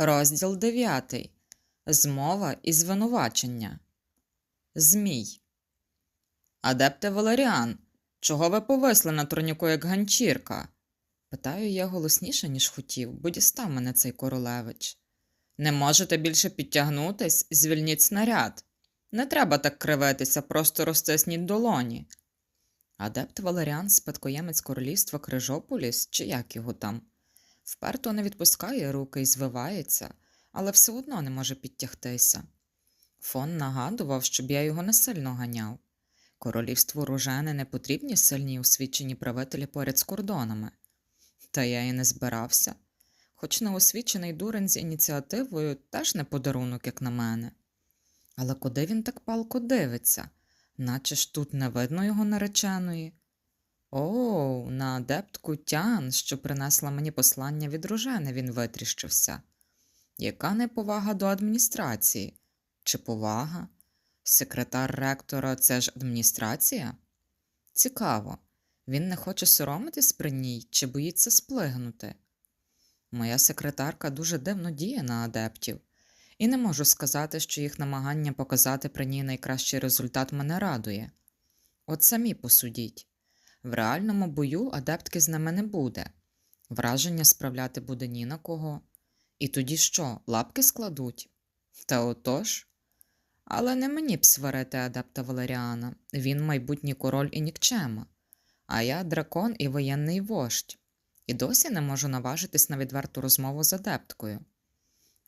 Розділ 9. Змова і звинувачення. Змій. Адепте Валеріан, чого ви повисли на турніку як ганчірка? Питаю я голосніше, ніж хотів, бо дістав мене цей королевич. Не можете більше підтягнутись, звільніть снаряд. Не треба так кривитися, просто розтисніть долоні. Адепт Валеріан, спадкоємець королівства Крижополіс, чи як його там, вперто не відпускає руки і звивається, але все одно не може підтягтися. Фон нагадував, щоб я його не сильно ганяв. Королівству ружени не потрібні сильні освічені правителі поряд з кордонами. Та я і не збирався. Хоч неосвічений дурень з ініціативою теж не подарунок, як на мене. Але куди він так палко дивиться? Наче ж тут не видно його нареченої. О, на адептку Тян, що принесла мені послання від ружени, він витріщився. Яка неповага до адміністрації? Чи повага? Секретар ректора це ж адміністрація? Цікаво, він не хоче соромитись при ній чи боїться сплигнути. Моя секретарка дуже дивно діє на адептів, і не можу сказати, що їх намагання показати при ній найкращий результат мене радує. От самі посудіть. В реальному бою адептки з ними не буде. Враження справляти буде ні на кого. І тоді що, лапки складуть? Та отож. Але не мені б сварити адепта Валеріана. Він майбутній король і нікчема. А я дракон і воєнний вождь. І досі не можу наважитись на відверту розмову з адепткою.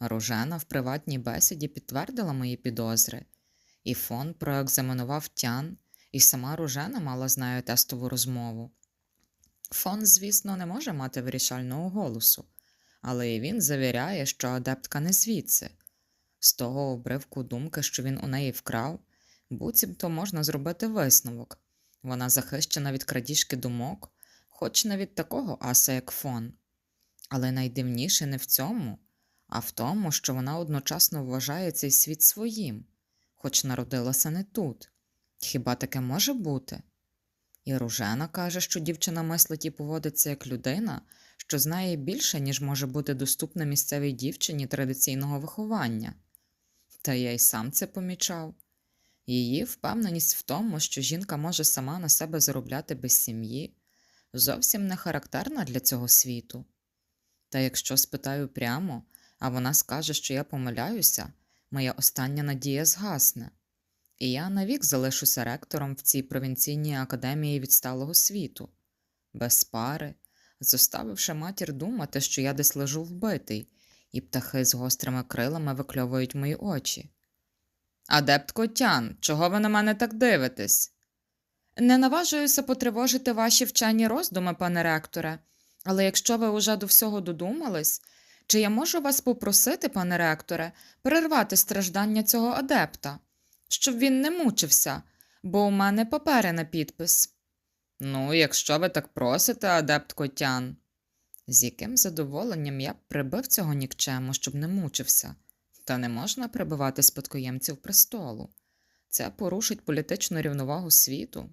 Ружена в приватній бесіді підтвердила мої підозри, і фон проекзаменував тян, і сама Ружена мала з нею тестову розмову. Фон, звісно, не може мати вирішального голосу, але і він завіряє, що адептка не звідси. З того обривку думки, що він у неї вкрав, буцімто можна зробити висновок. Вона захищена від крадіжки думок, хоч не від такого аса, як фон. Але найдивніше не в цьому, а в тому, що вона одночасно вважає цей світ своїм, хоч народилася не тут. Хіба таке може бути? І Ружена каже, що дівчина мислить і поводиться як людина, що знає більше, ніж може бути доступна місцевій дівчині традиційного виховання. Та я й сам це помічав. Її впевненість в тому, що жінка може сама на себе заробляти без сім'ї, зовсім не характерна для цього світу. Та якщо спитаю прямо, а вона скаже, що я помиляюся, моя остання надія згасне, і я навік залишуся ректором в цій провінційній академії відсталого світу, без пари, зоставивши матір думати, що я десь лежу вбитий, і птахи з гострими крилами викльовують мої очі. Адептко Тян, чого ви на мене так дивитесь? Не наважуюся потривожити ваші вчені роздуми, пане ректоре, але якщо ви уже до всього додумались, чи я можу вас попросити, пане ректоре, перервати страждання цього адепта, щоб він не мучився, бо у мене папери на підпис. Ну, якщо ви так просите, адепт Котян. З яким задоволенням я б прибив цього нікчему, щоб не мучився, та не можна прибивати спадкоємців престолу. Це порушить політичну рівновагу світу.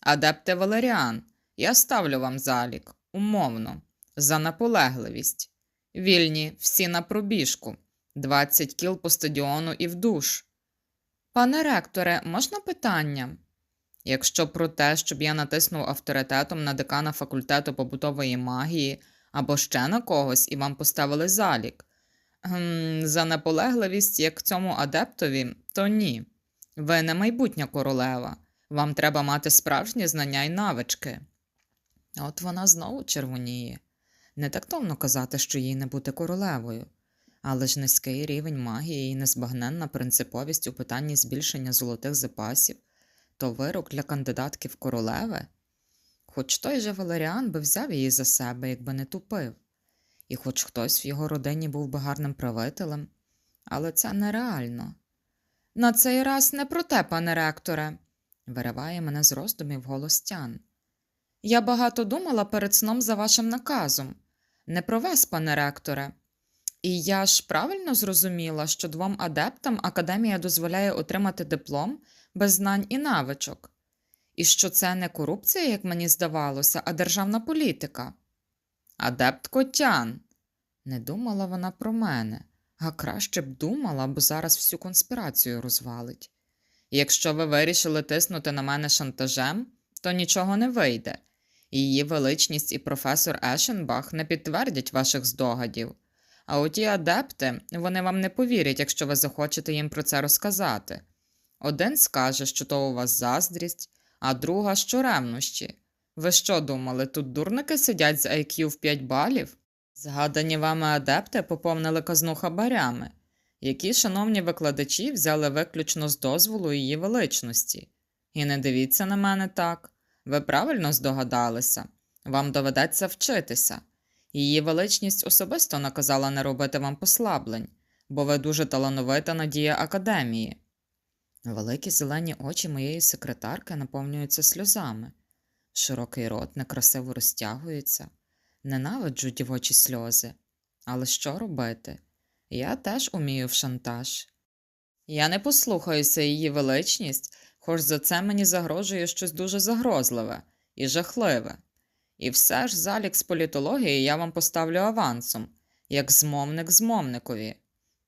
Адепте Валеріан, я ставлю вам залік, умовно, за наполегливість. Вільні, всі на пробіжку, 20 кіл по стадіону і в душ. Пане ректоре, можна питання? Якщо про те, щоб я натиснув авторитетом на декана факультету побутової магії або ще на когось і вам поставили залік. Гм, за наполегливість, як цьому адептові, то ні. Ви не майбутня королева. Вам треба мати справжні знання і навички. От вона знову червоніє. Не тактовно казати, що їй не бути королевою, але ж низький рівень магії і незбагненна принциповість у питанні збільшення золотих запасів то вирок для кандидатки в королеви. Хоч той же Валеріан би взяв її за себе, якби не тупив, і хоч хтось в його родині був би гарним правителем, але це нереально. На цей раз не про те, пане ректоре, вириває мене з роздумів голос Тян. Я багато думала перед сном за вашим наказом, не про вас, пане ректоре. І я ж правильно зрозуміла, що двом адептам академія дозволяє отримати диплом без знань і навичок, і що це не корупція, як мені здавалося, а державна політика. Адепт Котян. Не думала вона про мене, а краще б думала, бо зараз всю конспірацію розвалить. Якщо ви вирішили тиснути на мене шантажем, то нічого не вийде. Її величність і професор Ешенбах не підтвердять ваших здогадів. А оті адепти, вони вам не повірять, якщо ви захочете їм про це розказати. Один скаже, що то у вас заздрість, а друга, що ревнощі. Ви що думали, тут дурники сидять з IQ в 5 балів? Згадані вами адепти поповнили казну хабарями, які шановні викладачі взяли виключно з дозволу її величності. І не дивіться на мене так. Ви правильно здогадалися. Вам доведеться вчитися. Її величність особисто наказала не робити вам послаблень, бо ви дуже талановита надія академії. Великі зелені очі моєї секретарки наповнюються сльозами. Широкий рот некрасиво розтягується. Ненавиджу дівочі сльози. Але що робити? Я теж умію в шантаж. Я не послухаюся її величність, хоч за це мені загрожує щось дуже загрозливе і жахливе. І все ж залік з політології я вам поставлю авансом, як змовник змовникові.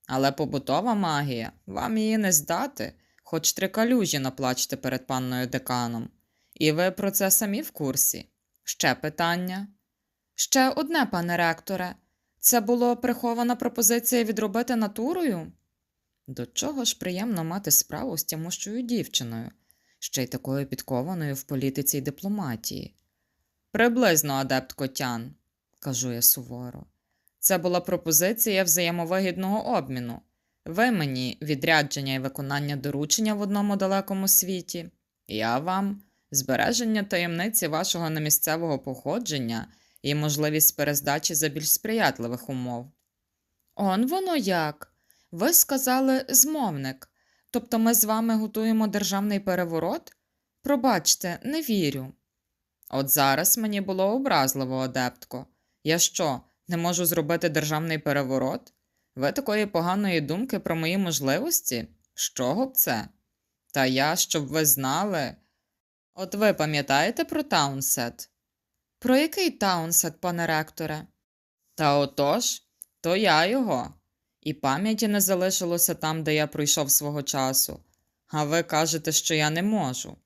Але побутова магія, вам її не здати, хоч три калюжі наплачте перед панною деканом. І ви про це самі в курсі. Ще питання? Ще одне, пане ректоре. Це було прихована пропозиція відробити натурою? До чого ж приємно мати справу з тямущою дівчиною, ще й такою підкованою в політиці й дипломатії. Приблизно, адепт Котян, кажу я суворо. Це була пропозиція взаємовигідного обміну. Ви мені відрядження і виконання доручення в одному далекому світі, я вам збереження таємниці вашого немісцевого походження і можливість перездачі за більш сприятливих умов. Он воно як? Ви сказали змовник. Тобто ми з вами готуємо державний переворот? Пробачте, не вірю. От зараз мені було образливо, адептко. Я що, не можу зробити державний переворот? Ви такої поганої думки про мої можливості? З чого б це? Та я, щоб ви знали. От ви пам'ятаєте про Таунсет? Про який Таунсет, пане ректоре? Та отож, то я його. І пам'яті не залишилося там, де я пройшов свого часу. А ви кажете, що я не можу.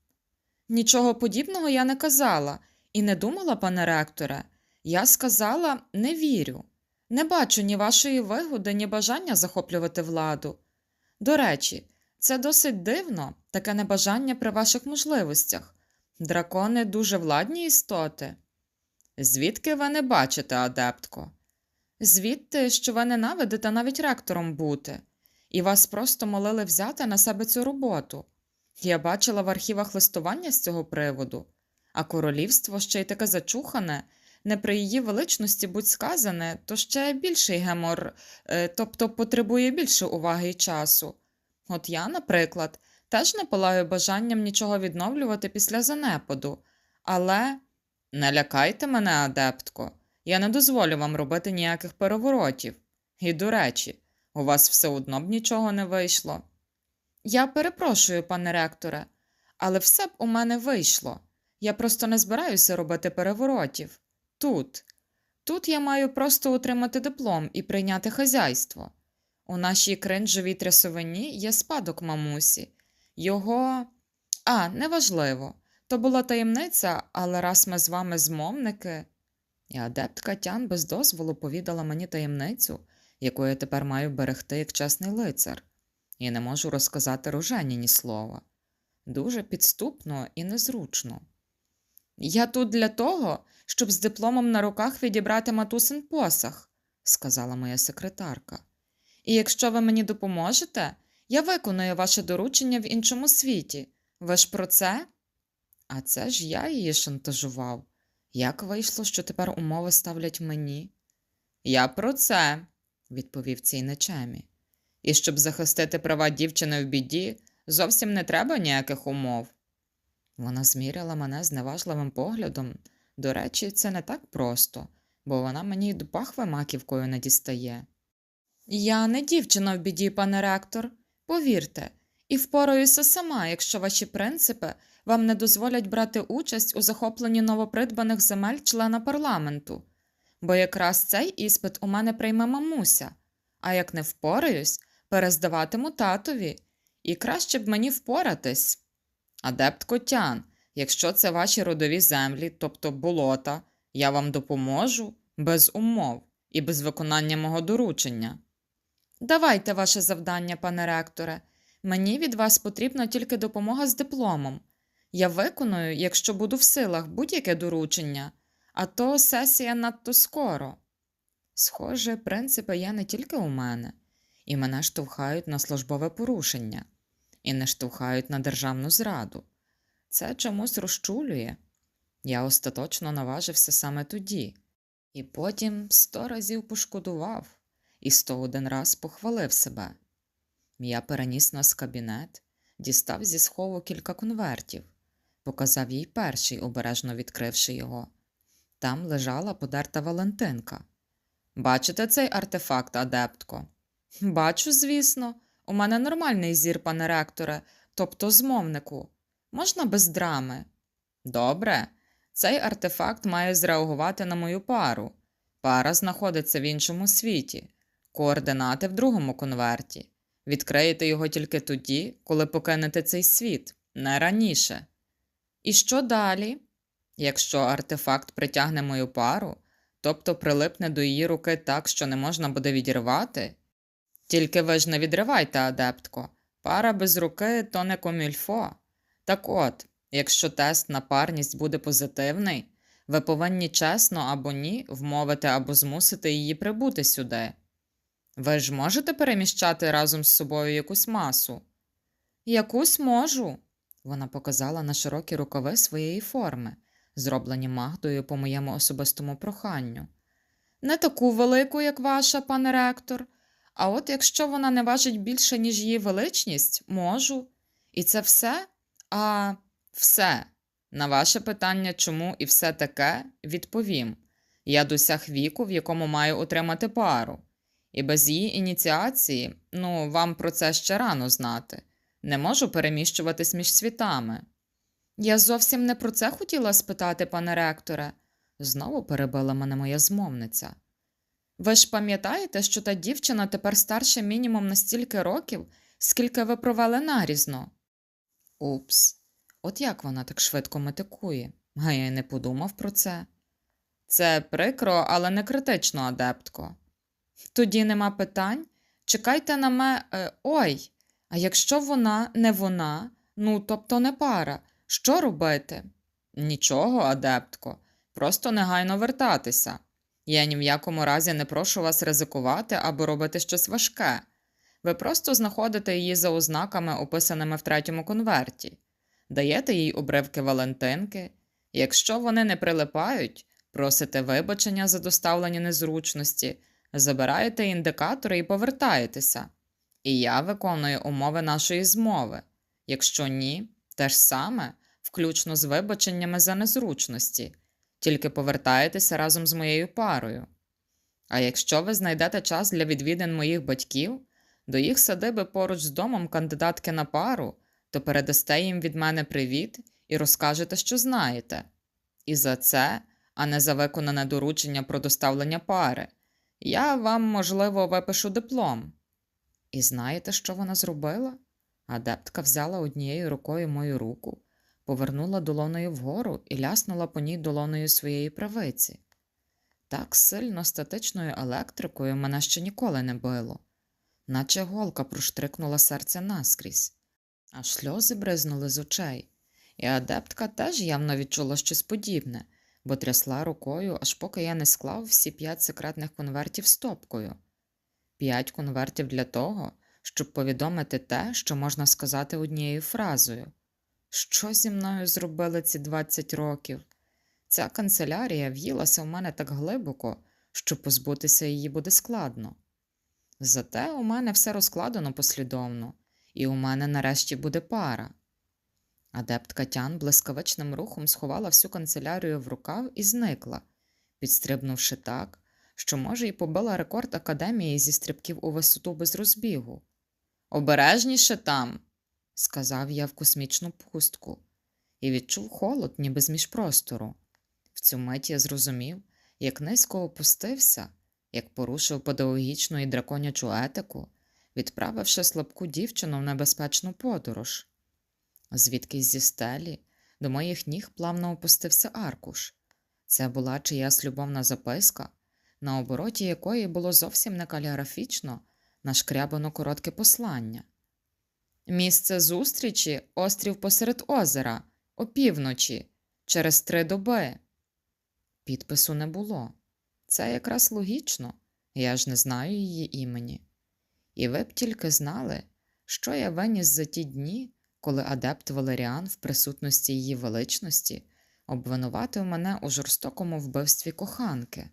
Нічого подібного я не казала і не думала, пане ректоре. Я сказала не вірю. Не бачу ні вашої вигоди, ні бажання захоплювати владу. До речі, це досить дивно, таке небажання при ваших можливостях. Дракони дуже владні істоти. Звідки ви не бачите, адептко? Звідти, що ви ненавидите навіть ректором бути, і вас просто молили взяти на себе цю роботу. Я бачила в архівах листування з цього приводу, а королівство ще й таке зачухане, не при її величності будь сказане, то ще більший гемор, е, тобто потребує більше уваги і часу. От я, наприклад, теж не палаю бажанням нічого відновлювати після занепаду, але не лякайте мене, адептко, я не дозволю вам робити ніяких переворотів. І, до речі, у вас все одно б нічого не вийшло. Я перепрошую, пане ректоре, але все б у мене вийшло. Я просто не збираюся робити переворотів. Тут. Тут я маю просто отримати диплом і прийняти хазяйство. У нашій кринжовій трясовині є спадок мамусі. Його. А, неважливо. То була таємниця, але раз ми з вами змовники. І адепт Катян без дозволу повідала мені таємницю, яку я тепер маю берегти як чесний лицар, і не можу розказати рожені ні слова. Дуже підступно і незручно. Я тут для того, щоб з дипломом на руках відібрати матусин посах, сказала моя секретарка. І якщо ви мені допоможете, я виконую ваше доручення в іншому світі. Ви ж про це? А це ж я її шантажував. Як вийшло, що тепер умови ставлять мені? Я про це, відповів цій нечемі. І щоб захистити права дівчини в біді, зовсім не треба ніяких умов. Вона зміряла мене зневажливим поглядом. До речі, це не так просто, бо вона мені до пахви маківкою не дістає. Я не дівчина в біді, пане ректор, повірте, і впораюся сама, якщо ваші принципи вам не дозволять брати участь у захопленні новопридбаних земель члена парламенту. бо якраз цей іспит у мене прийме мамуся, а як не впораюсь, перездаватиму татові, і краще б мені впоратись. Адепт Котян, якщо це ваші родові землі, тобто болота, я вам допоможу без умов і без виконання мого доручення. Давайте ваше завдання, пане ректоре. Мені від вас потрібна тільки допомога з дипломом. Я виконую, якщо буду в силах, будь-яке доручення, а то сесія надто скоро. Схоже, принципи є не тільки у мене, і мене штовхають на службове порушення, і не штовхають на державну зраду. Це чомусь розчулює. Я остаточно наважився саме тоді, і потім сто разів пошкодував і сто один раз похвалив себе. Я переніс нас кабінет, дістав зі схову кілька конвертів, показав їй перший, обережно відкривши його. Там лежала подерта Валентинка. Бачите цей артефакт, адептко? Бачу, звісно. У мене нормальний зір, пане ректоре, тобто змовнику. Можна без драми. Добре, цей артефакт має зреагувати на мою пару. Пара знаходиться в іншому світі, координати в другому конверті. Відкриєте його тільки тоді, коли покинете цей світ, не раніше. І що далі? Якщо артефакт притягне мою пару, тобто прилипне до її руки так, що не можна буде відірвати. Тільки ви ж не відривайте, адептко, пара без руки то не комільфо. Так от, якщо тест на парність буде позитивний, ви повинні чесно або ні вмовити або змусити її прибути сюди. Ви ж можете переміщати разом з собою якусь масу? Якусь можу. Вона показала на широкі рукави своєї форми, зроблені Магдою по моєму особистому проханню. Не таку велику, як ваша, пане ректор, а от якщо вона не важить більше, ніж її величність, можу. І це все? А все. На ваше питання, чому і все таке, відповім. Я досяг віку, в якому маю отримати пару. І без її ініціації, ну, вам про це ще рано знати, не можу переміщуватись між світами. Я зовсім не про це хотіла спитати, пане ректоре, знову перебила мене моя змовниця. Ви ж пам'ятаєте, що та дівчина тепер старша мінімум на стільки років, скільки ви провели нарізно? Упс, от як вона так швидко метикує, а я й не подумав про це. Це прикро, але не критично, адептко. Тоді нема питань. Чекайте на ме. Е, ой, а якщо вона не вона, ну тобто не пара, що робити? Нічого, адептко, просто негайно вертатися. Я ні в якому разі не прошу вас ризикувати або робити щось важке. Ви просто знаходите її за ознаками, описаними в третьому конверті, даєте їй обривки Валентинки. Якщо вони не прилипають, просите вибачення за доставлені незручності забираєте індикатори і повертаєтеся. І я виконую умови нашої змови. Якщо ні, те ж саме, включно з вибаченнями за незручності, тільки повертаєтеся разом з моєю парою. А якщо ви знайдете час для відвідин моїх батьків, до їх садиби поруч з домом кандидатки на пару, то передасте їм від мене привіт і розкажете, що знаєте. І за це, а не за виконане доручення про доставлення пари. Я вам, можливо, випишу диплом. І знаєте, що вона зробила? Адептка взяла однією рукою мою руку, повернула долоною вгору і ляснула по ній долоною своєї правиці. Так сильно статичною електрикою мене ще ніколи не било, наче голка проштрикнула серце наскрізь, аж сльози бризнули з очей, і адептка теж явно відчула щось подібне бо трясла рукою, аж поки я не склав всі п'ять секретних конвертів стопкою. П'ять конвертів для того, щоб повідомити те, що можна сказати однією фразою. Що зі мною зробили ці 20 років? Ця канцелярія в'їлася в мене так глибоко, що позбутися її буде складно. Зате у мене все розкладено послідовно, і у мене нарешті буде пара. Адепт Катян блискавичним рухом сховала всю канцелярію в рукав і зникла, підстрибнувши так, що, може, й побила рекорд академії зі стрибків у висоту без розбігу. Обережніше там, сказав я в космічну пустку, і відчув холод, ніби з міжпростору. В цю мить я зрозумів, як низько опустився, як порушив педагогічну і драконячу етику, відправивши слабку дівчину в небезпечну подорож. Звідкись зі стелі до моїх ніг плавно опустився аркуш. Це була чиясь любовна записка, на обороті якої було зовсім не каліграфічно нашкрябано коротке послання. Місце зустрічі острів посеред озера, опівночі, через три доби. Підпису не було. Це якраз логічно, я ж не знаю її імені. І ви б тільки знали, що я виніс за ті дні, коли адепт Валеріан в присутності її величності обвинуватив мене у жорстокому вбивстві коханки.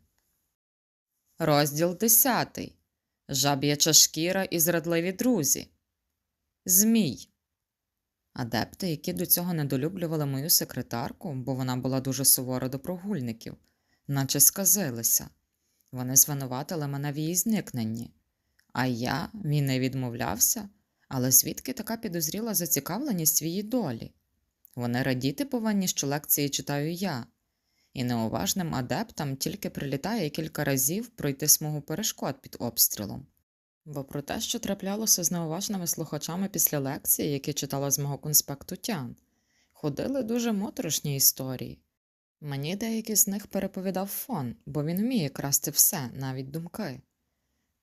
Розділ десятий. Жаб'яча шкіра і зрадливі друзі. Змій. Адепти, які до цього недолюблювали мою секретарку, бо вона була дуже сувора до прогульників, наче сказилися. Вони звинуватили мене в її зникненні. А я, він не відмовлявся, але звідки така підозріла зацікавленість в її долі? Вони радіти повинні, що лекції читаю я, і неуважним адептам тільки прилітає кілька разів пройти смугу перешкод під обстрілом. Бо про те, що траплялося з неуважними слухачами після лекції, які читала з мого конспекту Тян, ходили дуже моторошні історії. Мені деякі з них переповідав фон, бо він вміє красти все, навіть думки.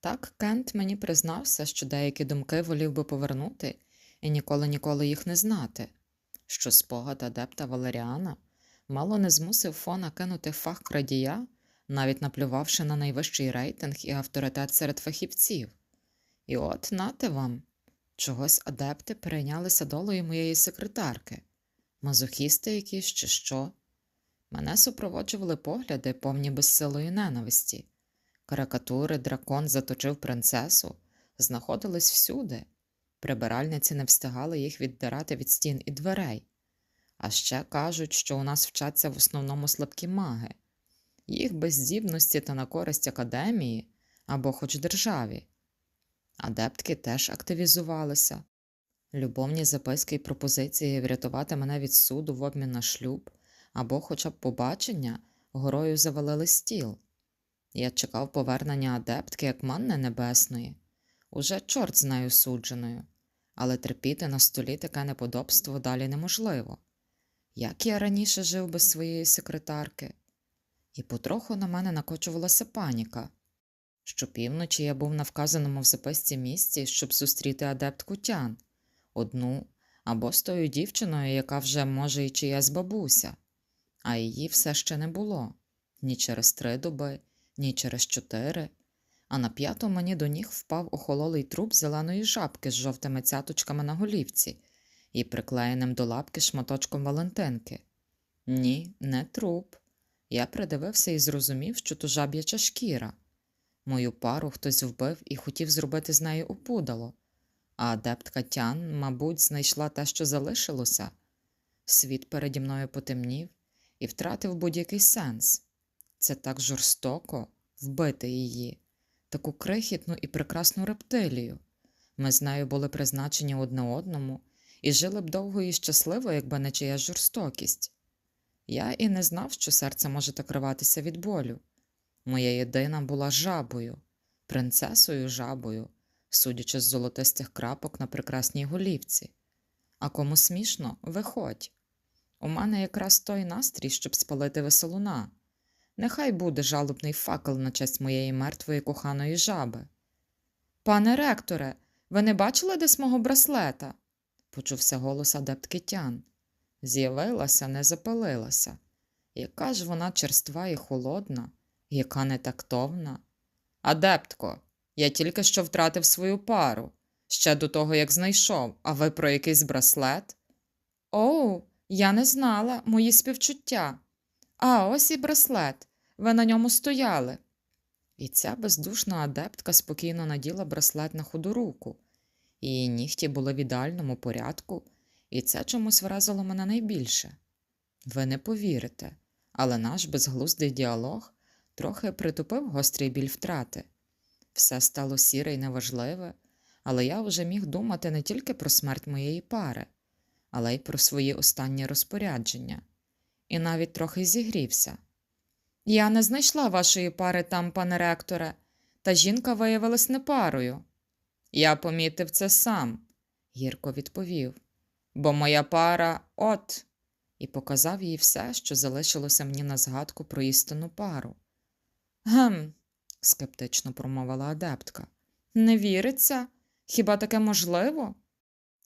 Так Кент мені признався, що деякі думки волів би повернути і ніколи ніколи їх не знати, що спогад адепта Валеріана мало не змусив фона кинути фах крадія, навіть наплювавши на найвищий рейтинг і авторитет серед фахівців. І от нате вам, чогось адепти перейнялися долею моєї секретарки, мазохісти якісь чи що. Мене супроводжували погляди, повні безсилої ненависті. Карикатури дракон заточив принцесу, знаходились всюди. Прибиральниці не встигали їх віддирати від стін і дверей. А ще кажуть, що у нас вчаться в основному слабкі маги, їх безздібності та на користь академії або хоч державі. Адептки теж активізувалися. Любовні записки і пропозиції врятувати мене від суду в обмін на шлюб або хоча б побачення горою завалили стіл. Я чекав повернення адептки як манни небесної, уже чорт з нею судженою, але терпіти на столі таке неподобство далі неможливо. Як я раніше жив без своєї секретарки, і потроху на мене накочувалася паніка. Щопівночі я був на вказаному в записці місці, щоб зустріти адептку Тян, одну або з тою дівчиною, яка вже може і чиясь бабуся, а її все ще не було ні через три доби, ні через чотири, а на п'яту мені до ніг впав охололий труп зеленої жабки з жовтими цяточками на голівці і приклеєним до лапки шматочком Валентинки. Ні, не труп. Я придивився і зрозумів, що то жаб'яча шкіра. Мою пару хтось вбив і хотів зробити з нею опудало, а адептка Тян, мабуть, знайшла те, що залишилося. Світ переді мною потемнів і втратив будь-який сенс. Це так жорстоко вбити її, таку крихітну і прекрасну рептилію. Ми з нею були призначені одне одному і жили б довго і щасливо, якби не чиясь жорстокість. Я і не знав, що серце може так рватися від болю. Моя єдина була жабою, принцесою жабою, судячи з золотистих крапок на прекрасній голівці. А кому смішно, виходь. У мене якраз той настрій, щоб спалити веселуна. Нехай буде жалобний факел на честь моєї мертвої коханої жаби. Пане ректоре, ви не бачили десь мого браслета? почувся голос адептки Тян. З'явилася, не запалилася. Яка ж вона черства і холодна, яка нетактовна. Адептко, я тільки що втратив свою пару, ще до того, як знайшов, а ви про якийсь браслет? Оу, я не знала, мої співчуття. А ось і браслет. Ви на ньому стояли. І ця бездушна адептка спокійно наділа браслет на ходу руку. Її нігті були в ідеальному порядку, і це чомусь вразило мене найбільше. Ви не повірите, але наш безглуздий діалог трохи притупив гострий біль втрати. Все стало сіре й неважливе, але я вже міг думати не тільки про смерть моєї пари, але й про свої останні розпорядження, і навіть трохи зігрівся. Я не знайшла вашої пари там, пане ректоре, та жінка виявилась не парою. Я помітив це сам, гірко відповів. Бо моя пара от, і показав їй все, що залишилося мені на згадку про істинну пару. Гем, скептично промовила адептка. Не віриться? Хіба таке можливо?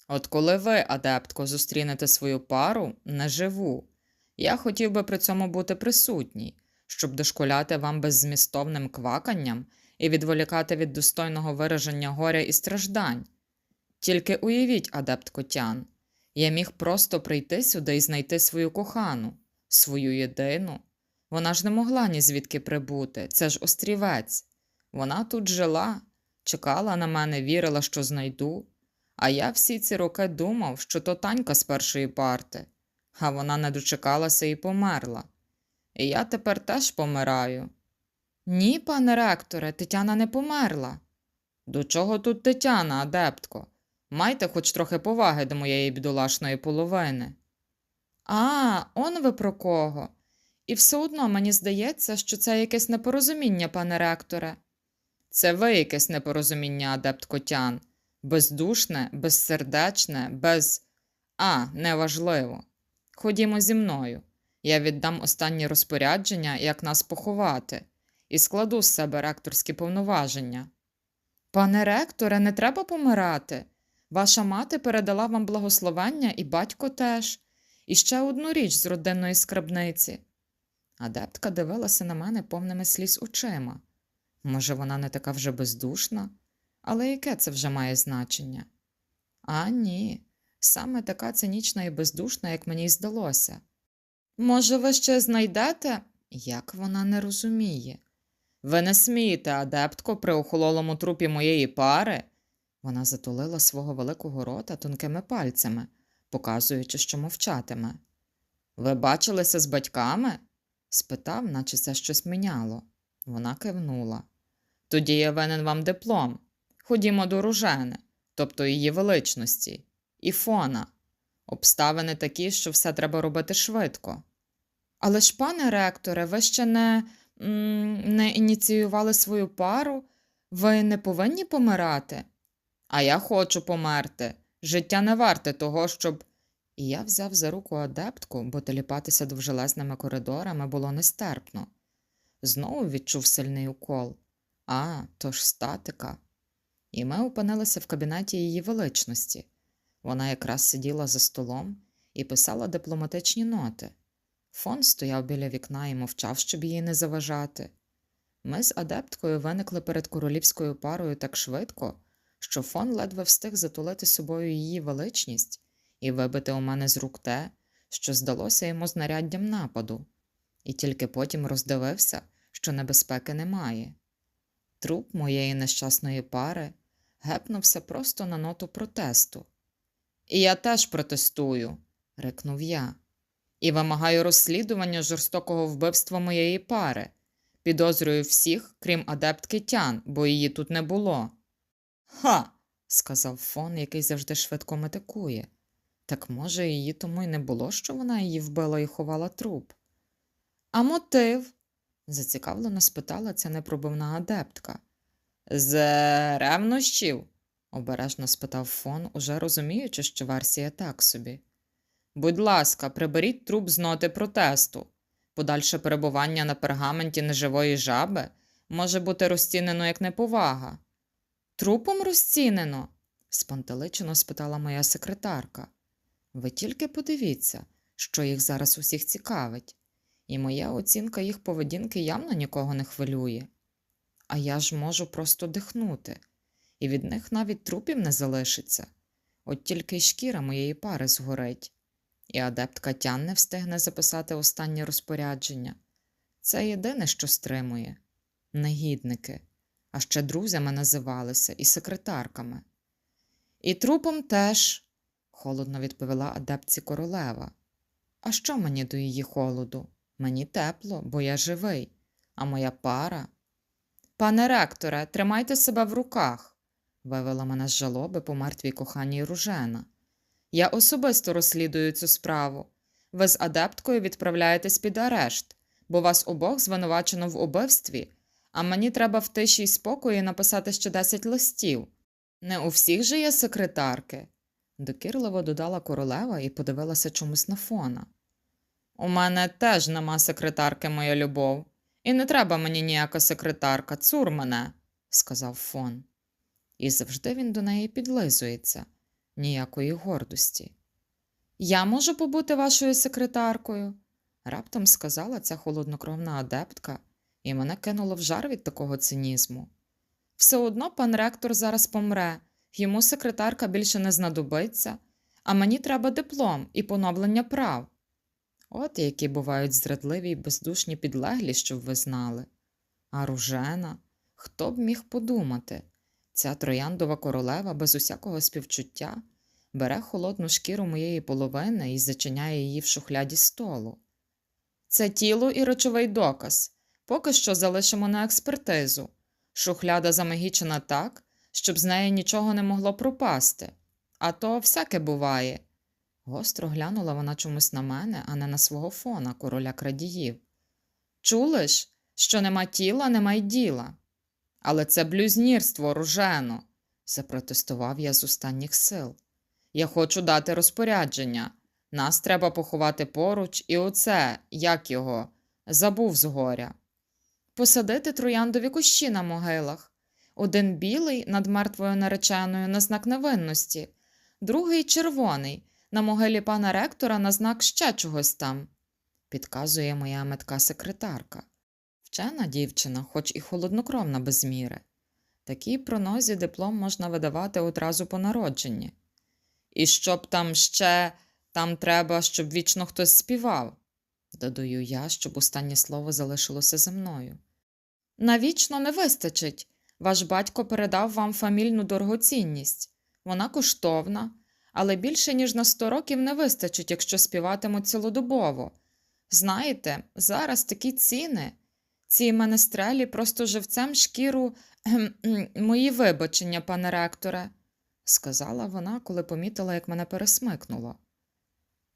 От коли ви, адептко, зустрінете свою пару наживу, я хотів би при цьому бути присутній, щоб дошкуляти вам беззмістовним кваканням і відволікати від достойного вираження горя і страждань. Тільки уявіть, адепт Котян, я міг просто прийти сюди і знайти свою кохану, свою єдину. Вона ж не могла ні звідки прибути, це ж острівець. Вона тут жила, чекала на мене, вірила, що знайду. А я всі ці роки думав, що то танька з першої парти, а вона не дочекалася і померла. І я тепер теж помираю. Ні, пане ректоре, Тетяна не померла. До чого тут Тетяна, адептко? Майте хоч трохи поваги до моєї бідолашної половини. А, он ви про кого? І все одно мені здається, що це якесь непорозуміння, пане ректоре. Це ви якесь непорозуміння, адепт Котян. Бездушне, безсердечне, без. А, неважливо. Ходімо зі мною. Я віддам останні розпорядження, як нас поховати, і складу з себе ректорські повноваження. Пане ректоре, не треба помирати. Ваша мати передала вам благословення і батько теж, і ще одну річ з родинної скарбниці. Адептка дивилася на мене повними сліз очима. Може, вона не така вже бездушна, але яке це вже має значення? А ні, саме така цинічна і бездушна, як мені й здалося. Може, ви ще знайдете? Як вона не розуміє. Ви не смієте, адептко, при охололому трупі моєї пари. Вона затулила свого великого рота тонкими пальцями, показуючи, що мовчатиме. Ви бачилися з батьками? Спитав, наче це щось міняло. Вона кивнула. Тоді я винен вам диплом. Ходімо до ружени, тобто її величності, і фона. Обставини такі, що все треба робити швидко. Але ж, пане ректоре, ви ще не, не ініціювали свою пару, ви не повинні помирати. А я хочу померти. Життя не варте того, щоб. І я взяв за руку адептку, бо теліпатися довжелезними коридорами було нестерпно. Знову відчув сильний укол. А, то ж статика. І ми опинилися в кабінеті її величності. Вона якраз сиділа за столом і писала дипломатичні ноти. Фон стояв біля вікна і мовчав, щоб їй не заважати. Ми з адепткою виникли перед королівською парою так швидко, що фон ледве встиг затулити собою її величність і вибити у мене з рук те, що здалося йому знаряддям нападу, і тільки потім роздивився, що небезпеки немає. Труп моєї нещасної пари гепнувся просто на ноту протесту. І я теж протестую, рикнув я, і вимагаю розслідування жорстокого вбивства моєї пари. Підозрюю всіх, крім адептки Тян, бо її тут не було. Ха. сказав фон, який завжди швидко метикує. Так може, її тому й не було, що вона її вбила і ховала труп. А мотив? зацікавлено спитала ця непробивна адептка. З ревнощів? обережно спитав фон, уже розуміючи, що версія так собі. Будь ласка, приберіть труп з ноти протесту. Подальше перебування на пергаменті неживої жаби може бути розцінено як неповага. Трупом розцінено? спантеличено спитала моя секретарка. Ви тільки подивіться, що їх зараз усіх цікавить, і моя оцінка їх поведінки явно нікого не хвилює. А я ж можу просто дихнути, і від них навіть трупів не залишиться, от тільки й шкіра моєї пари згорить, і адепт Катян не встигне записати останнє розпорядження. Це єдине, що стримує. Негідники, а ще друзями називалися і секретарками. І трупом теж холодно відповіла адепці королева. А що мені до її холоду? Мені тепло, бо я живий, а моя пара. Пане ректоре, тримайте себе в руках, вивела мене з жалоби по мертвій коханій ружена. Я особисто розслідую цю справу. Ви з адепткою відправляєтесь під арешт. бо вас обох звинувачено в убивстві, а мені треба в тиші й спокої написати ще 10 листів. Не у всіх же є секретарки. Докірливо додала королева і подивилася чомусь на фона. У мене теж нема секретарки, моя любов, і не треба мені ніяка секретарка, цур мене, сказав фон. І завжди він до неї підлизується, ніякої гордості. Я можу побути вашою секретаркою, раптом сказала ця холоднокровна адептка, і мене кинуло в жар від такого цинізму. Все одно пан ректор зараз помре, йому секретарка більше не знадобиться, а мені треба диплом і поновлення прав. От які бувають зрадливі й бездушні підлеглі, щоб ви знали. А ружена, хто б міг подумати, ця трояндова королева без усякого співчуття бере холодну шкіру моєї половини і зачиняє її в шухляді столу. Це тіло і речовий доказ. Поки що залишимо на експертизу. Шухляда замагічена так, щоб з неї нічого не могло пропасти. А то всяке буває. Гостро глянула вона чомусь на мене, а не на свого фона, короля крадіїв. Чули ж, що нема тіла, нема й діла. Але це блюзнірство, ружено, запротестував я з останніх сил. Я хочу дати розпорядження. Нас треба поховати поруч, і оце, як його, забув згоря. Посадити трояндові кущі на могилах. Один білий над мертвою нареченою на знак невинності, другий червоний на могилі пана ректора на знак ще чогось там, підказує моя метка секретарка. Вчена дівчина, хоч і холоднокровна без міри. Такій пронозі диплом можна видавати одразу по народженні. І щоб там ще, там треба, щоб вічно хтось співав, додаю я, щоб останнє слово залишилося за мною. Навічно не вистачить. Ваш батько передав вам фамільну дорогоцінність. Вона коштовна, але більше, ніж на сто років не вистачить, якщо співатимуть цілодобово. Знаєте, зараз такі ціни. Ці менестрелі просто живцем шкіру мої вибачення, пане ректоре, сказала вона, коли помітила, як мене пересмикнуло.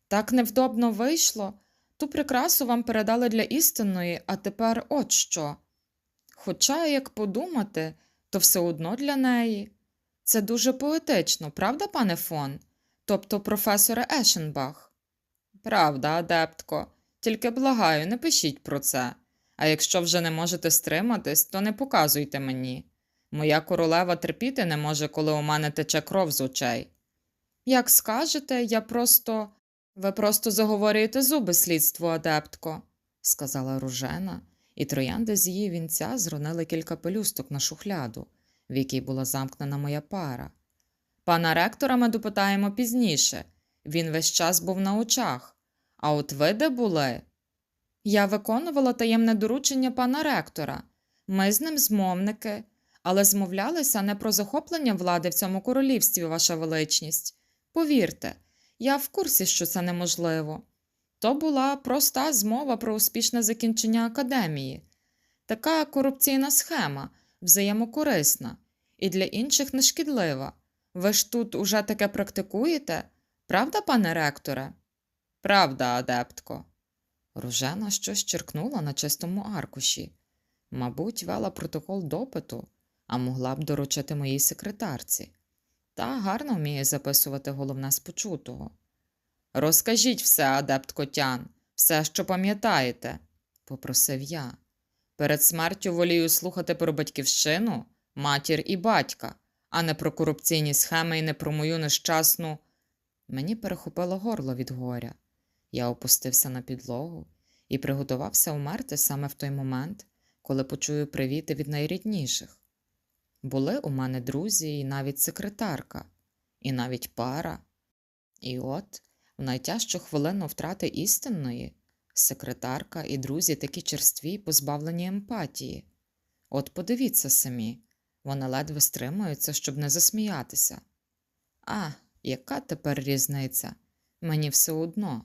Так невдобно вийшло, ту прикрасу вам передали для істинної, а тепер от що. Хоча, як подумати, то все одно для неї. Це дуже поетично, правда, пане фон? Тобто професоре Ешенбах? Правда, адептко, тільки благаю, не пишіть про це. А якщо вже не можете стриматись, то не показуйте мені. Моя королева терпіти не може, коли у мене тече кров з очей. Як скажете, я просто. Ви просто заговорюєте зуби слідству, адептко, сказала ружена, і троянди з її вінця зронили кілька пелюсток на шухляду, в якій була замкнена моя пара. Пана ректора ми допитаємо пізніше. Він весь час був на очах. А от ви де були? Я виконувала таємне доручення пана ректора. Ми з ним змовники, але змовлялися не про захоплення влади в цьому королівстві, ваша величність. Повірте, я в курсі, що це неможливо. То була проста змова про успішне закінчення академії, така корупційна схема, взаємокорисна і для інших нешкідлива. Ви ж тут уже таке практикуєте? Правда, пане ректоре? Правда, адептко. Ружена щось черкнула на чистому аркуші. Мабуть, вела протокол допиту, а могла б доручити моїй секретарці. Та гарно вміє записувати головне з почутого. Розкажіть все, адепт Котян, все, що пам'ятаєте, попросив я. Перед смертю волію слухати про батьківщину, матір і батька, а не про корупційні схеми і не про мою нещасну. Мені перехопило горло від горя. Я опустився на підлогу і приготувався умерти саме в той момент, коли почую привіти від найрідніших. Були у мене друзі і навіть секретарка, і навіть пара. І от, найтяжчу хвилину втрати істинної, секретарка і друзі такі черстві й позбавлені емпатії. От подивіться самі, вони ледве стримуються, щоб не засміятися. А, яка тепер різниця? Мені все одно.